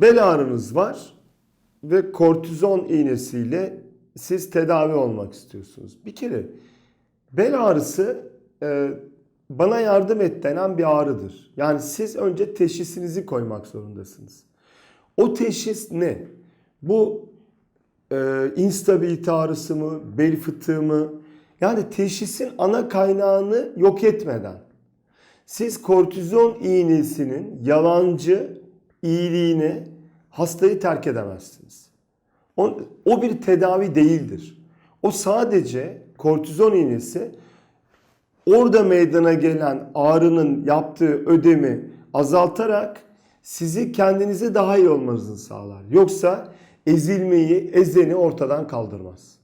bel ağrınız var ve kortizon iğnesiyle siz tedavi olmak istiyorsunuz. Bir kere bel ağrısı e, bana yardım et denen bir ağrıdır. Yani siz önce teşhisinizi koymak zorundasınız. O teşhis ne? Bu e, instabilite ağrısı mı, bel fıtığı mı? Yani teşhisin ana kaynağını yok etmeden siz kortizon iğnesinin yalancı iyiliğine hastayı terk edemezsiniz. O, o bir tedavi değildir. O sadece kortizon iğnesi orada meydana gelen ağrının yaptığı ödemi azaltarak sizi kendinize daha iyi olmanızı sağlar. Yoksa ezilmeyi, ezeni ortadan kaldırmaz.